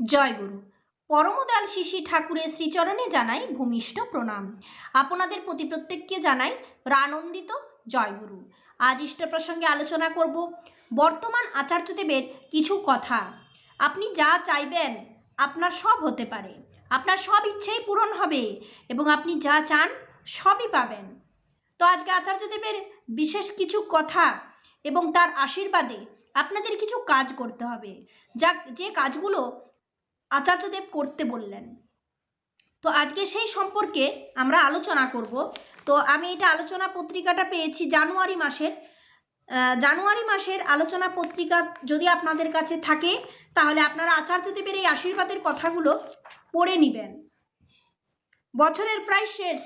জয় গুরু। পরমদয়াল শিশি ঠাকুরের শ্রীচরণে জানাই ভূমিষ্ঠ প্রণাম। আপনাদের প্রতি প্রত্যেককে জানাই রানন্দিত জয়গুরু আজ ইষ্ট প্রসঙ্গে আলোচনা করব বর্তমান আচার্যদেবের কিছু কথা। আপনি যা চাইবেন আপনার সব হতে পারে। আপনার সব ইচ্ছেই পূরণ হবে এবং আপনি যা চান সবই পাবেন। তো আজকে আচার্যদেবের বিশেষ কিছু কথা এবং তার আশীর্বাদে আপনাদের কিছু কাজ করতে হবে। যা যে কাজগুলো আচার্যদেব করতে বললেন। তো আজকে সেই সম্পর্কে আমরা আলোচনা করব। তো আমি এটা আলোচনা পত্রিকাটা পেয়েছি জানুয়ারি মাসের। জানুয়ারি মাসের আলোচনা পত্রিকা যদি আপনাদের কাছে থাকে, তাহলে আপনারা আচার্যদেবের এই আশীর্বাদের কথাগুলো পড়ে নেবেন। বছরের প্রায় শেষ।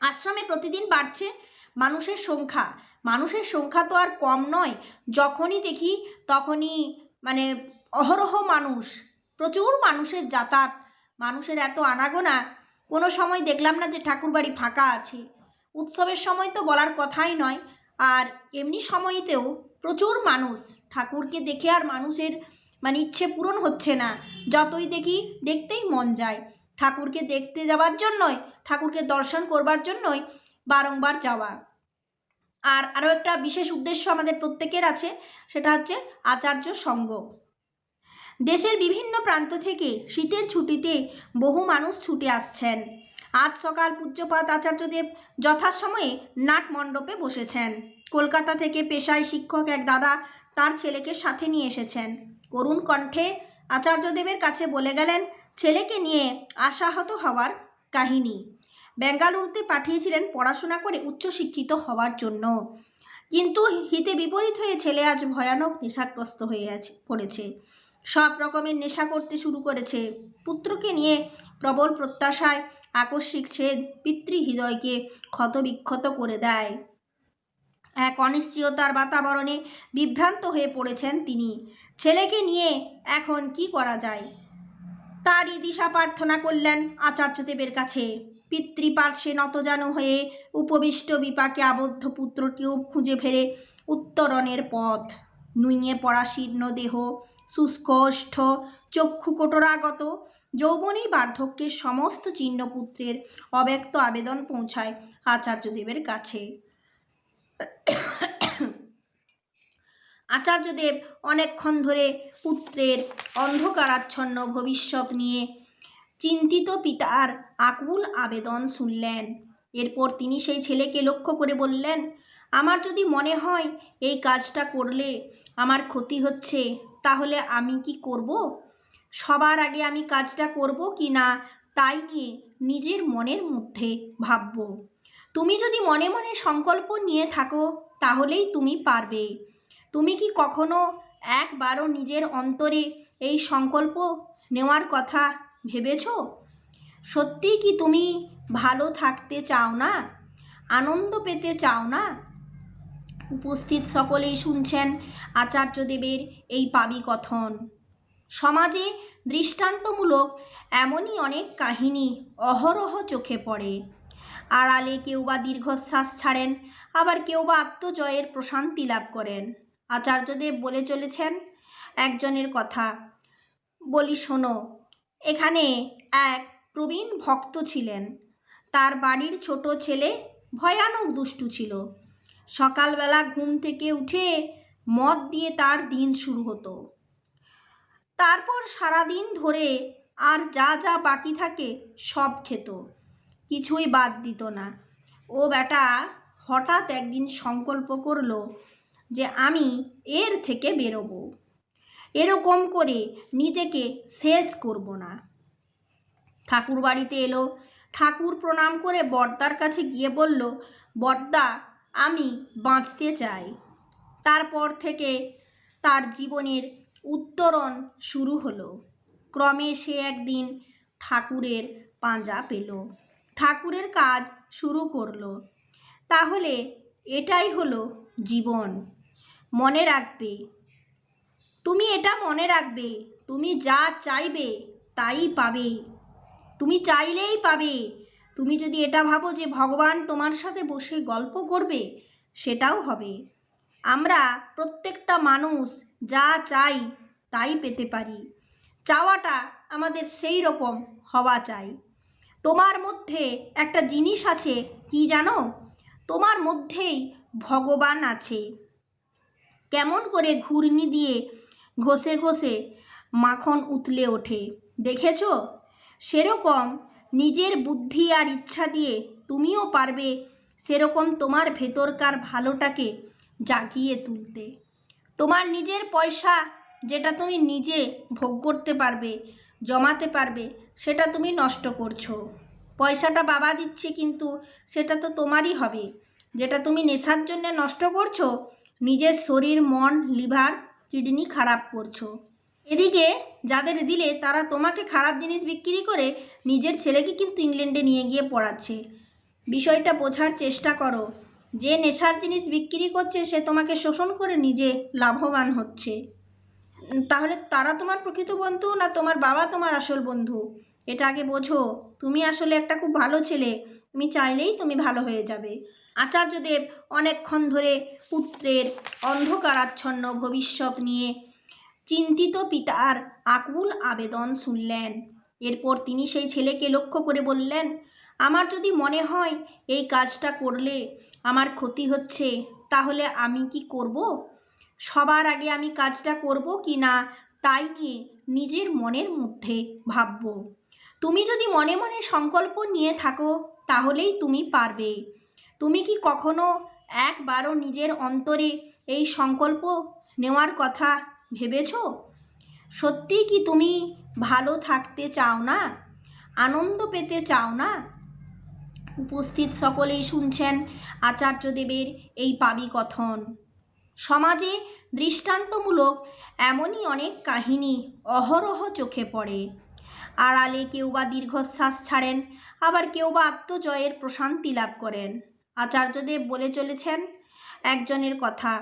আশ্রমে প্রতিদিন বাড়ছে মানুষের সংখ্যা। মানুষের সংখ্যা তো আর কম নয়। যখনই দেখি, তখনই মানে অহরহ মানুষ। প্রচুর মানুষের যাতায়াত, মানুষের এত আনাগোনা। কোনো সময় দেখলাম না যে ঠাকুরবাড়ি ফাঁকা আছে। উৎসবের সময় তো বলার কথাই নয়। আর এমনি সময়তেও প্রচুর মানুষ। ঠাকুরকে দেখে আর মানুষের মানে ইচ্ছে পূরণ হচ্ছে না। যতই দেখি দেখতেই মন যায়। ঠাকুরকে দেখতে যাওয়ার জন্যই, ঠাকুরকে দর্শন করবার জন্যই বারংবার যাওয়া। আর আরও একটা বিশেষ উদ্দেশ্য আমাদের প্রত্যেকের আছে, সেটা হচ্ছে আচার্য সঙ্গ। দেশের বিভিন্ন প্রান্ত থেকে শীতের ছুটিতে বহু মানুষ ছুটে আসছেন। আজ সকাল পূজ্যপাত আচার্যদেব যথাসময়ে নাট মণ্ডপে বসেছেন। কলকাতা থেকে পেশায় শিক্ষক এক দাদা তার ছেলেকে সাথে নিয়ে এসেছেন। করুণ কণ্ঠে আচার্যদেবের কাছে বলে গেলেন, ছেলেকে নিয়ে আশাহত হওয়ার কাহিনী। বেঙ্গালুরুতে পাঠিয়েছিলেন পড়াশোনা করে উচ্চশিক্ষিত হওয়ার জন্য। কিন্তু হিতে বিপরীত হয়ে ছেলে আজ ভয়ানক নেশাগ্রস্ত হয়ে আছে, পড়েছে। সব রকমের নেশা করতে শুরু করেছে। পুত্রকে নিয়ে প্রবল প্রত্যাশায় আকস্মিক ছেদ পিতৃহৃদয়কে ক্ষতবিক্ষত করে দেয়। এক অনিশ্চয়তার বাতাবরণে বিভ্রান্ত হয়ে পড়েছেন তিনি। ছেলেকে নিয়ে এখন কি করা যায়? তারই দিশা প্রার্থনা করলেন আচার্যদেবের কাছে। পিতৃপার্শ্বে নতজানু হয়ে উপবিষ্ট বিপাকে আবদ্ধ পুত্রটিও খুঁজে ফেরে উত্তরণের পথ। নুইয়ে পড়া শীর্ণ দেহ শুষ্ক ওষ্ঠ চক্ষু কোটরাগত যৌবনী বার্ধক্যের সমস্ত চিহ্নপুত্রের অব্যক্ত আবেদন পৌঁছায় আচার্যদেবের কাছে। আচার্যদেব অনেকক্ষণ ধরে পুত্রের অন্ধকারাচ্ছন্ন ভবিষ্যৎ নিয়ে চিন্তিত পিতার আকুল আবেদন শুনলেন। এরপর তিনি সেই ছেলেকে লক্ষ্য করে বললেন, আমার যদি মনে হয় এই কাজটা করলে আমার ক্ষতি হচ্ছে তাহলে আমি কি করব? সবার আগে আমি কাজটা করব কি না, তাই নিয়ে নিজের মনের মধ্যে ভাবব। তুমি যদি মনে মনে সংকল্প নিয়ে থাকো, তাহলেই তুমি পারবে। তুমি কি কখনো একবারও নিজের অন্তরে এই সংকল্প নেওয়ার কথা ভেবেছ? সত্যি কি তুমি ভালো থাকতে চাও না? আনন্দ পেতে চাও না? উপস্থিত সকলেই শুনছেন আচার্যদেবের এই পাবি কথন। সমাজে দৃষ্টান্তমূলক এমনই অনেক কাহিনী অহরহ চোখে পড়ে। আড়ালে কেউ বা দীর্ঘশ্বাস ছাড়েন, আবার কেউ বা আত্মজয়ের প্রশান্তি লাভ করেন। আচার্যদেব বলে চলেছেন একজনের কথা। বলি, শোনো, এখানে এক প্রবীণ ভক্ত ছিলেন। তার বাড়ির ছোট ছেলে ভয়ানক দুষ্টু ছিল। সকালবেলা ঘুম থেকে উঠে মদ দিয়ে তার দিন শুরু হতো। তারপর সারাদিন ধরে আর যা যা বাকি থাকে সব খেত। কিছুই বাদ দিত না। ও বেটা হঠাৎ একদিন সংকল্প করল যে আমি এর থেকে বেরোবো। এরকম করে নিজেকে শেষ করব না। ঠাকুর বাড়িতে এলো। ঠাকুর প্রণাম করে বর্দার কাছে গিয়ে বলল, বর্দা আমি বাঁচতে চাই। তারপর থেকে তার জীবনের উত্তরণ শুরু হলো। ক্রমে সে একদিন ঠাকুরের পাঁজা পেল। ঠাকুরের কাজ শুরু করল। তাহলে এটাই হলো জীবন। মনে রাখবে। তুমি এটা মনে রাখবে। তুমি যা চাইবে তাই পাবে। তুমি চাইলেই পাবে। তুমি যদি এটা ভাবো যে ভগবান তোমার সাথে বসে গল্প করবে, সেটাও হবে। আমরা প্রত্যেকটা মানুষ যা চাই তাই পেতে পারি। চাওয়াটা আমাদের সেই রকম হওয়া চাই। তোমার মধ্যে একটা জিনিস আছে, কি জানো? তোমার মধ্যেই ভগবান আছে। কেমন করে ঘূর্ণি দিয়ে ঘষে ঘষে মাখন উতলে ওঠে, দেখেছ? সেরকম নিজের বুদ্ধি আর ইচ্ছা দিয়ে তুমিও পারবে সেরকম তোমার ভেতরকার ভালোটাকে জাগিয়ে তুলতে। তোমার নিজের পয়সা যেটা তুমি নিজে ভোগ করতে পারবে, জমাতে পারবে, সেটা তুমি নষ্ট করছ। পয়সাটা বাবা দিচ্ছে কিন্তু সেটা তো তোমারই হবে। যেটা তুমি নেশার জন্য নষ্ট করছ, নিজের শরীর, মন, লিভার, কিডনি খারাপ করছ। এদিকে যাদের দিলে তারা তোমাকে খারাপ জিনিস বিক্রি করে নিজের ছেলেকে কিন্তু ইংল্যান্ডে নিয়ে গিয়ে পড়াচ্ছে। বিষয়টা বোঝার চেষ্টা করো। যে নেশার জিনিস বিক্রি করছে, সে তোমাকে শোষণ করে নিজে লাভবান হচ্ছে। তাহলে তারা তোমার প্রকৃত বন্ধু না তোমার বাবা তোমার আসল বন্ধু? এটা আগে বোঝো। তুমি আসলে একটা খুব ভালো ছেলে। তুমি চাইলেই তুমি ভালো হয়ে যাবে। আচার্যদেব অনেকক্ষণ ধরে পুত্রের অন্ধকারাচ্ছন্ন ভবিষ্যৎ নিয়ে চিন্তিত পিতার আকুল আবেদন শুনলেন। এরপর তিনি সেই ছেলেকে লক্ষ্য করে বললেন, আমার যদি মনে হয় এই কাজটা করলে আমার ক্ষতি হচ্ছে, তাহলে আমি কি করব? সবার আগে আমি কাজটা করব কি না, তাই নিয়ে নিজের মনের মধ্যে ভাবব। তুমি যদি মনে মনে সংকল্প নিয়ে থাকো, তাহলেই তুমি পারবে। তুমি কি কখনো একবারও নিজের অন্তরে এই সংকল্প নেওয়ার কথা ভেবেছো? সত্যি কি তুমি ভালো থাকতে চাও না? আনন্দ পেতে চাও না? উপস্থিত সকলেই শুনছেন আচার্যদেবের এই পাবি কথন। সমাজে দৃষ্টান্তমূলক এমনই অনেক কাহিনী অহরহ চোখে পড়ে। আড়ালে কেউ বা দীর্ঘশ্বাস ছাড়েন, আবার কেউ বা আত্মজয়ের প্রশান্তি লাভ করেন। আচার্যদেব বলে চলেছেন একজনের কথা,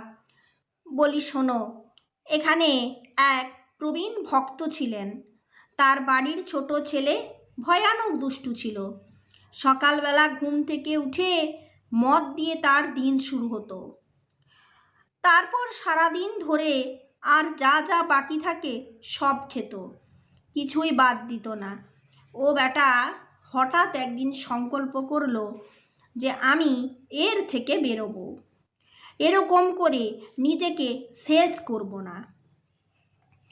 বলি শোনো এখানে এক প্রবীণ ভক্ত ছিলেন। তার বাড়ির ছোট ছেলে ভয়ানক দুষ্টু ছিল। সকালবেলা ঘুম থেকে উঠে মদ দিয়ে তার দিন শুরু হতো। তারপর সারাদিন ধরে আর যা যা বাকি থাকে সব খেত। কিছুই বাদ দিত না। ও বেটা হঠাৎ একদিন সংকল্প করল যে আমি এর থেকে বেরোবো। এরকম করে নিজেকে শেষ করব না।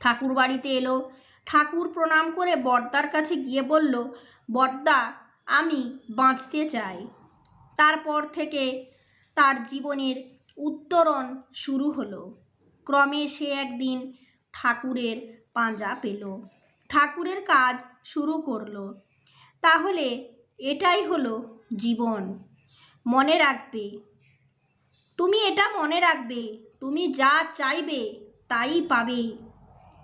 ঠাকুর বাড়িতে এলো, ঠাকুর প্রণাম করে বর্দার কাছে গিয়ে বলল, বর্দা, আমি বাঁচতে চাই। তারপর থেকে তার জীবনের উত্তরণ শুরু হলো। ক্রমে সে একদিন ঠাকুরের পাঁজা পেল। ঠাকুরের কাজ শুরু করল। তাহলে এটাই হলো জীবন। মনে রাখবে তুমি এটা মনে রাখবে। তুমি যা চাইবে তাই পাবে।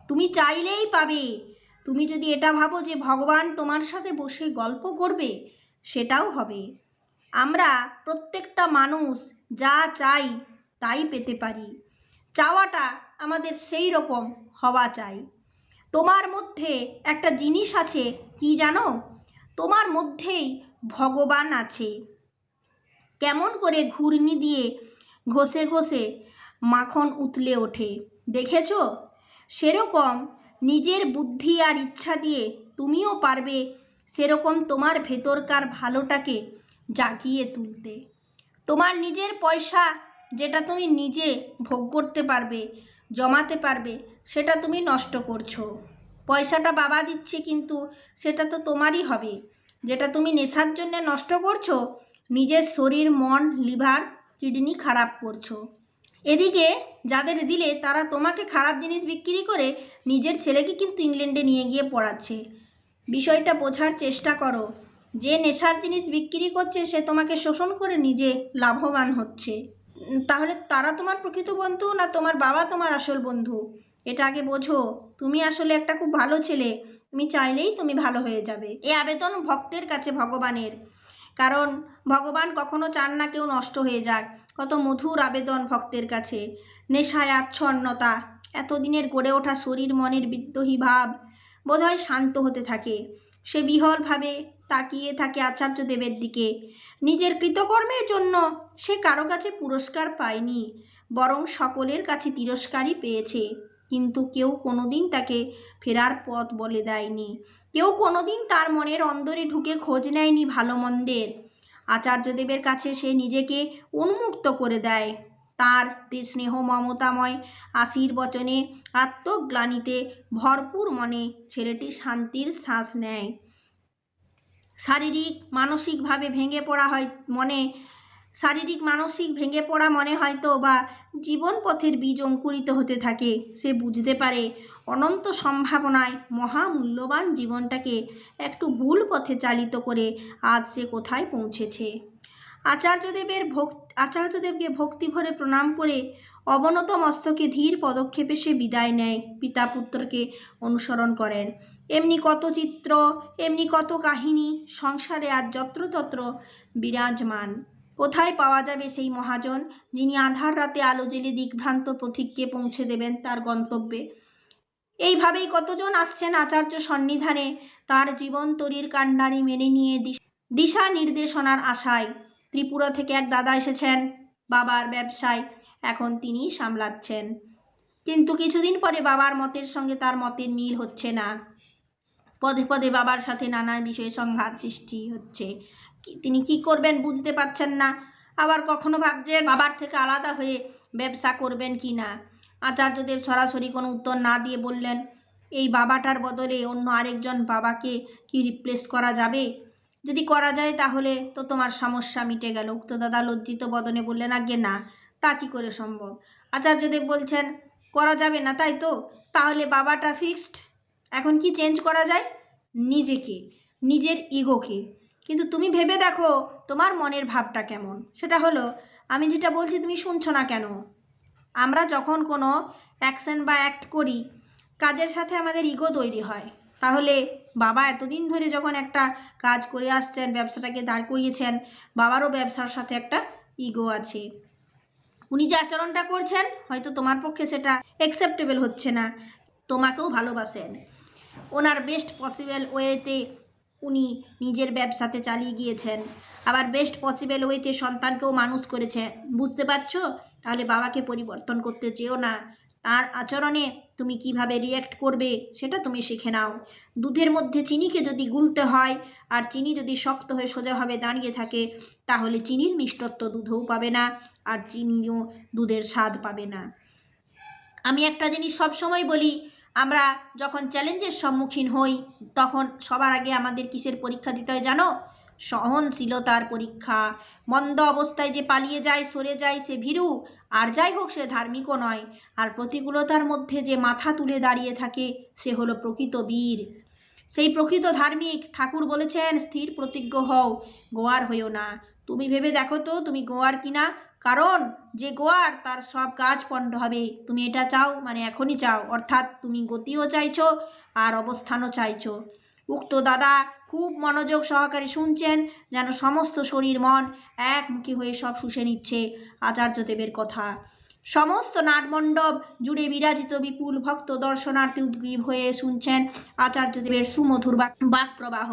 তুমি চাইলেই পাবে। তুমি যদি এটা ভাবো যে ভগবান তোমার সাথে বসে গল্প করবে, সেটাও হবে। আমরা প্রত্যেকটা মানুষ যা চাই তাই পেতে পারি। চাওয়াটা আমাদের সেই রকম হওয়া চাই। তোমার মধ্যে একটা জিনিস আছে, কি জানো? তোমার মধ্যেই ভগবান আছে। কেমন করে ঘূর্ণি দিয়ে ঘষে ঘষে মাখন উতলে ওঠে। দেখেছ? সেরকম নিজের বুদ্ধি আর ইচ্ছা দিয়ে তুমিও পারবে সেরকম তোমার ভেতরকার ভালোটাকে জাগিয়ে তুলতে। তোমার নিজের পয়সা যেটা তুমি নিজে ভোগ করতে পারবে, জমাতে পারবে, সেটা তুমি নষ্ট করছ। পয়সাটা বাবা দিচ্ছে কিন্তু সেটা তো তোমারই হবে। যেটা তুমি নেশার জন্য নষ্ট করছ, নিজের শরীর, মন, লিভার কিডনি খারাপ করছ। এদিকে যাদের দিলে তারা তোমাকে খারাপ জিনিস বিক্রি করে নিজের ছেলেকে কিন্তু ইংল্যান্ডে নিয়ে গিয়ে পড়াচ্ছে। বিষয়টা বোঝার চেষ্টা করো। যে নেশার জিনিস বিক্রি করছে, সে তোমাকে শোষণ করে নিজে লাভবান হচ্ছে। তাহলে তারা তোমার প্রকৃত বন্ধু না তোমার বাবা তোমার আসল বন্ধু? এটা আগে বোঝো। তুমি আসলে একটা খুব ভালো ছেলে। তুমি চাইলেই তুমি ভালো হয়ে যাবে। এ আবেদন ভক্তের কাছে ভগবানের। কারণ ভগবান কখনো চান না কেউ নষ্ট হয়ে যাক। কত মধুর আবেদন ভক্তের কাছে। নেশায় আচ্ছন্নতা, এতদিনের গড়ে ওঠা শরীর মনের বিদ্রোহী ভাব বোধহয় শান্ত হতে থাকে। সে বিহলভাবে তাকিয়ে থাকে আচার্য দেবের দিকে। নিজের কৃতকর্মের জন্য সে কারও কাছে পুরস্কার পায়নি, বরং সকলের কাছে তিরস্কারই পেয়েছে। কিন্তু কেউ কোনোদিন তাকে ফেরার পথ বলে দেয়নি। কেউ কোনোদিন তার মনের অন্দরে ঢুকে খোঁজ নেয়নি ভালো মন্দের। আচার্যদেবের কাছে সে নিজেকে উন্মুক্ত করে দেয়। তার স্নেহ মমতাময় আশির বচনে আত্মগ্লানিতে ভরপুর মনে ছেলেটি শান্তির শ্বাস নেয়। শারীরিক, মানসিকভাবে ভেঙে পড়া হয় মনে শারীরিক, মানসিক ভেঙে পড়া মনে হয়তো বা জীবন পথের বীজ অঙ্কুরিত হতে থাকে, সে বুঝতে পারে। অনন্ত সম্ভাবনায় মহামূল্যবান জীবনটাকে একটু ভুল পথে চালিত করে আজ সে কোথায় পৌঁছেছে। আচার্যদেবের ভক্ত আচার্যদেবকে ভক্তি ভরে প্রণাম করে অবনত মস্তকে ধীর পদক্ষেপে সে বিদায় নেয় পিতা পুত্রকে অনুসরণ করেন। এমনি কত চিত্র, এমনি কত কাহিনী, সংসারে আজ যত্রতত্র বিরাজমান। কোথায় পাওয়া যাবে সেই মহাজন, যিনি আধার রাতে আলো জেলে দিকভ্রান্ত পথিককে পৌঁছে দেবেন তার গন্তব্যে। এইভাবেই কতজন আসছেন আচার্য সন্নিধানে? তার জীবন তরির কাণ্ডারি মেনে নিয়ে দিশ- দিশা নির্দেশনার আশায়। ত্রিপুরা থেকে এক দাদা এসেছেন, বাবার ব্যবসায়। এখন তিনি সামলাচ্ছেন। কিন্তু কিছুদিন পরে বাবার মতের সঙ্গে তার মতের মিল হচ্ছে না। পদে পদে বাবার সাথে নানা বিষয়ে সংঘাত সৃষ্টি হচ্ছে। তিনি কি করবেন বুঝতে পারছেন না। আবার কখনো ভাবছেন বাবার থেকে আলাদা হয়ে ব্যবসা করবেন কি না? আচার্যদেব সরাসরি কোনো উত্তর না দিয়ে বললেন, এই বাবাটার বদলে অন্য আরেকজন বাবাকে কি রিপ্লেস করা যাবে? যদি করা যায় তাহলে তো তোমার সমস্যা মিটে গেল। উক্ত দাদা লজ্জিত বদনে বললেন আগে না, তা কি করে সম্ভব? আচার্যদেব বলছেন, করা যাবে না, তাই তো? তাহলে বাবাটা ফিক্সড এখন কি চেঞ্জ করা যায়? নিজেকে, নিজের ইগোকে কিন্তু তুমি ভেবে দেখো তোমার মনের ভাবটা কেমন। সেটা হলো, আমি যেটা বলছি তুমি শুনছো না কেন? আমরা যখন কোনো অ্যাকশন বা অ্যাক্ট করি, কাজের সাথে আমাদের ইগো তৈরি হয়। তাহলে বাবা এতদিন ধরে যখন একটা কাজ করে আসছেন, ব্যবসাটাকে দাঁড় করিয়েছেন, বাবারও ব্যবসার সাথে একটা ইগো আছে। উনি যে আচরণটা করছেন, হয়তো তোমার পক্ষে সেটা অ্যাকসেপ্টেবল হচ্ছে না। তোমাকেও ভালোবাসেন। ওনার বেস্ট পসিবল ওয়েতে উনি নিজের ব্যবসাতে চালিয়ে গিয়েছেন। আবার বেস্ট পসিবল ওয়েতে সন্তানকেও মানুষ করেছে। বুঝতে পারছ? তাহলে বাবাকে পরিবর্তন করতে চেও না। তার আচরণে তুমি কীভাবে রিয়্যাক্ট করবে, সেটা তুমি শিখে নাও। দুধের মধ্যে চিনিকে যদি গুলতে হয়, আর চিনি যদি শক্ত হয়ে সোজাভাবে দাঁড়িয়ে থাকে, তাহলে চিনির মিষ্টত্ব দুধেও পাবে না, আর চিনিও দুধের স্বাদ পাবে না। আমি একটা জিনিস সবসময় বলি আমরা যখন চ্যালেঞ্জের সম্মুখীন হই, তখন সবার আগে আমাদের কিসের পরীক্ষা দিতে হয় জানো? সহনশীলতার পরীক্ষা। মন্দ অবস্থায় যে পালিয়ে যায়, সরে যায় সে ভীরু। আর যাই হোক, সে ধার্মিকও নয়। আর প্রতিকূলতার মধ্যে যে মাথা তুলে দাঁড়িয়ে থাকে, সে হলো প্রকৃত বীর। সেই প্রকৃত ধার্মিক ঠাকুর বলেছেন, স্থির প্রতিজ্ঞ হও, গোয়ার হইও না। তুমি ভেবে দেখো তো, তুমি গোয়ার কিনা? কারণ যে গোয়ার, তার সব কাজ পণ্ড হবে। তুমি এটা চাও মানে এখনই চাও। অর্থাৎ তুমি গতিও চাইছো আর অবস্থানও চাইছো। উক্ত দাদা খুব মনোযোগ সহকারে শুনছেন, যেন সমস্ত শরীর, মন একমুখী হয়ে সব শুষে নিচ্ছে আচার্যদেবের কথা। সমস্ত নাটমণ্ডপ জুড়ে বিরাজিত বিপুল ভক্ত দর্শনার্থী উদ্গ্রীব হয়ে শুনছেন আচার্যদেবের সুমধুর বাক প্রবাহ।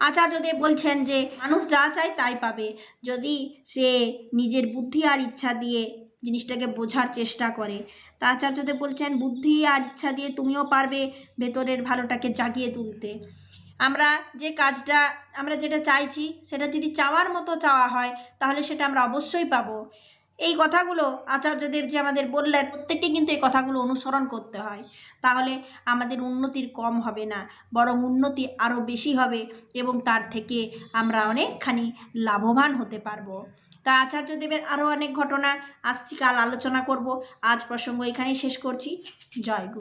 আচার্যদেব বলছেন যে, মানুষ যা চায় তাই পাবে। যদি সে নিজের বুদ্ধি আর ইচ্ছা দিয়ে জিনিসটাকে বোঝার চেষ্টা করে। তা আচার্যদেব বলছেন, বুদ্ধি আর ইচ্ছা দিয়ে তুমিও পারবে ভেতরের ভালোটাকে জাগিয়ে তুলতে। আমরা যে কাজটা, আমরা যেটা চাইছি, সেটা যদি চাওয়ার মতো চাওয়া হয়, তাহলে সেটা আমরা অবশ্যই পাবো। এই কথাগুলো আচার্যদেব যে আমাদের বললেন প্রত্যেককে কিন্তু এই কথাগুলো অনুসরণ করতে হয়। তাহলে আমাদের উন্নতির কম হবে না, বরং উন্নতি আরও বেশি হবে এবং তার থেকে আমরা অনেকখানি লাভবান হতে পারব। তা আচার্যদেবের আরও অনেক ঘটনা, আসছি কাল আলোচনা করব। আজ প্রসঙ্গ এখানেই শেষ করছি। জয় গুরু।